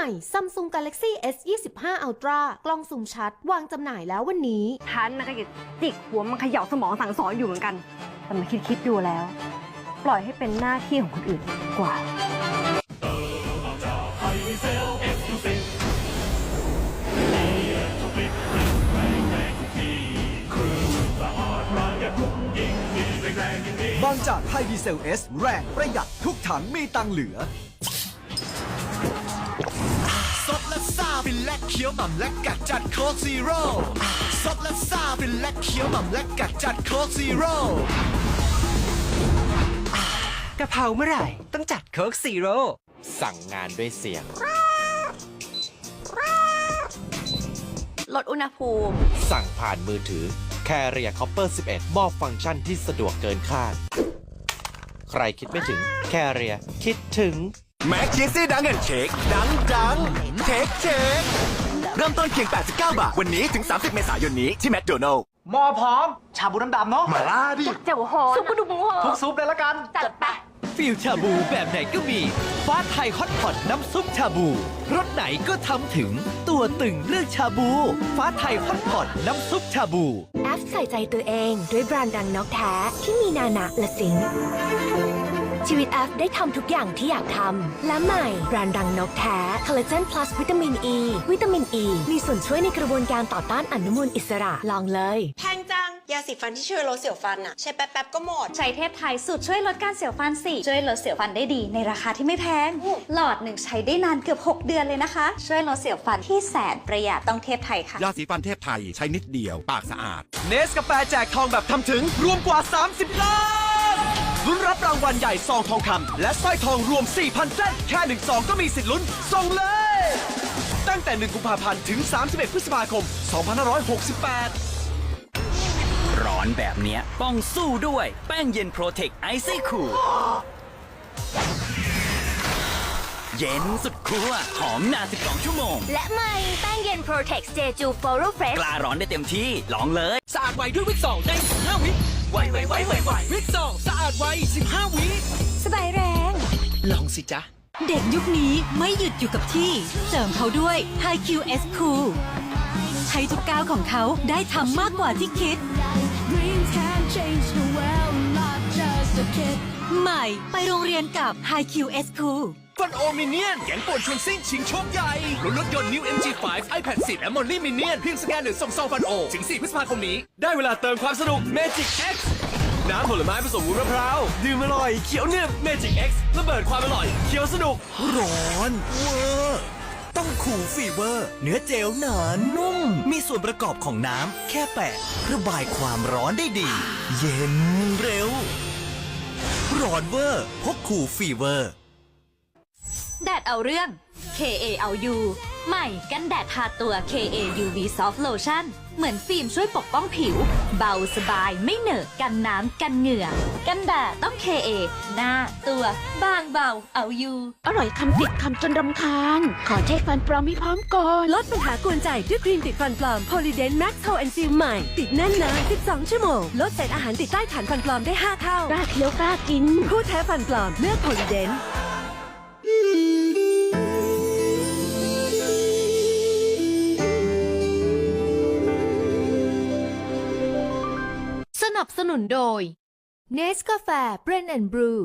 ม่ Samsung Galaxy S 25 Ultra กล้องซูมชัด วางจำหน่ายแล้ววันนี้ ฉันนะก็อยากจิกหัวมันเขย่าสมองสั่งสอนอยู่เหมือนกัน แต่มาคิดคิดๆดูแล้ว ปล่อยให้เป็นหน้าที่ของคนอื่นดีกว่า บางจากไฮดีเซลเอสแรงประหยัดทุกถังมีตังค์เหลือ สดและซาฟินและเคี้ยวหม่ำและกัดจัดโค้กซีโร่สดและซาฟินและเคี้ยวหม่ำและกัดจัดโค้กซีโร่กะเพราเมื่อไหร่ ต้องจัดโค้กซีโร่สั่งงานด้วยเสียง ลดอุณหภูมิ สั่งผ่านมือถือ Carrier Copper 11 มอบฟังก์ชันที่สะดวกเกินคาด ใครคิดไม่ถึง Carrier คิดถึง แม็กชีซี่ดังแอนเค้กดังดังเค้กเค้กเริ่มต้นเพียง 89 บาท วันนี้ถึง 30 เมษายนนี้ที่แมคโดนัลล์หมอพร้อม ชาบูน้ำดำเนาะมาล่าดิเจ้าหอซุปกระดูกหมูหอทุกซุปเลยละกัน จัดไปฟิลชาบูแบบไหนก็มี ฟ้าไทยฮอตพอตน้ำซุปชาบูรสไหนก็ทำถึงตัวตึงเลือกชาบู ฟ้าไทยฮอตพอตน้ำซุปชาบูแอฟใส่ใจตัวเองด้วยแบรนด์ดังนกแท้ที่มีนานะและสิงค์ ชีวิตแอฟได้ทำทุกอย่างที่อยากทำ และใหม่แบรนด์ดังนกแท้คอลลาเจน plus วิตามินอ e, ีวิตามินอ e ีมีส่วนช่วยในกระบวนการต่อต้านอนุมูลอิสระ ลองเลย แพงจัง ยาสีฟันที่ช่วยลดเสียวฟันอะใช้แป๊บๆก็หมด ใช้เทพไทยสูตรช่วยลดการเสียวฟันสี่ช่วยลดเสียวฟันได้ดี ในราคาที่ไม่แพง หลอดหนึ่งใช้ได้นานเกือบ 6 เดือนเลยนะคะ ช่วยลดเสียวฟันที่แสนประหยัดต้องเทพไทยค่ะยาสีฟันเทพไทยใช้นิดเดียวปากสะอาดเนสกาแฟแจกทองแบบทำถึงรวมกว่า 30ล้านลุ้น รับรางวัลใหญ่ซองทองคำและสร้อยทองรวม 4,000เส้นแค่1ซองก็มีสิทธิ์ลุ้นส่งเลย ตั้งแต่ 1 กุมภาพันธ์ถึง 31 พฤษภาคม 2568 ร้อนแบบเนี้ยต้องสู้ด้วย แป้งเย็นโปรเทคไอซี่คูลเย็นสุดคั่วหอมนาน12 ชั่วโมง และใหม่แป้งเย็น Protex Jeju Foro Fresh กล้าร้อนได้เต็มที่ ลองเลย สะอาดไวด้วยวิกสองใน15วิ ไวไวไวไวไววิกสองสะอาดไว 15 วิสบายแรง ลองสิจ๊ะ เด็กยุคนี้ไม่หยุดอยู่กับที่ เสริมเขาด้วย High QS Cool ให้ทุกก้าวของเขาได้ทำมากกว่าที่คิด ใหม่ไปโรงเรียนกับ High QS Cool ฟันโอมิเนียนแก๊งป่วนชวนซิ่งชิงโชคใหญ่ลุ้นรถยนต์ New MG5 iPad 10 และ Molly Minion เพียงสแกนหรือส่งซองฟันโอ ถึง 4 พฤษภาคมนี้ ได้เวลาเติมความสนุก Magic X น้ำผลไม้ผสมวุ้นมะพร้าวดื่มอร่อยเขียวหนึบ Magic X ระเบิดความอร่อยเขียวสนุก ร้อนเวอร์ต้องคูลฟีเวอร์ เนื้อเจลหนานุ่ม มีส่วนประกอบของน้ำแค่แปะระบายความร้อนได้ดี เย็นเร็ว ร้อนเวอร์พกคูลฟีเวอร์ ดดเอาเรื่อง KA เอาอยู่ ใหม่กันแดดทาตัว KA UV Soft Lotion เหมือนฟิล์มช่วยปกป้องผิว เบาสบายไม่เหนอะกันน้ำกันเหงื่อ กันแดดต้อง KA หน้าตัวบางเบาเอาอยู่ อร่อยคำติดคำจนรำคาญ ขอเช็คฟันปลอมให้พร้อมก่อน ลดปัญหากวนใจด้วยครีมติดฟันปลอม Polydent Max Hold and Seal ใหม่ ติดแน่นนาน12 ชั่วโมง ลดเศษอาหารติดใต้ฐานฟันปลอมได้ 5 เท่ากล้าเคี้ยวกล้ากิน ผู้แท้ฟันปลอมเลือก Polydent นับสนุนโดย Nescafe Brand and Brew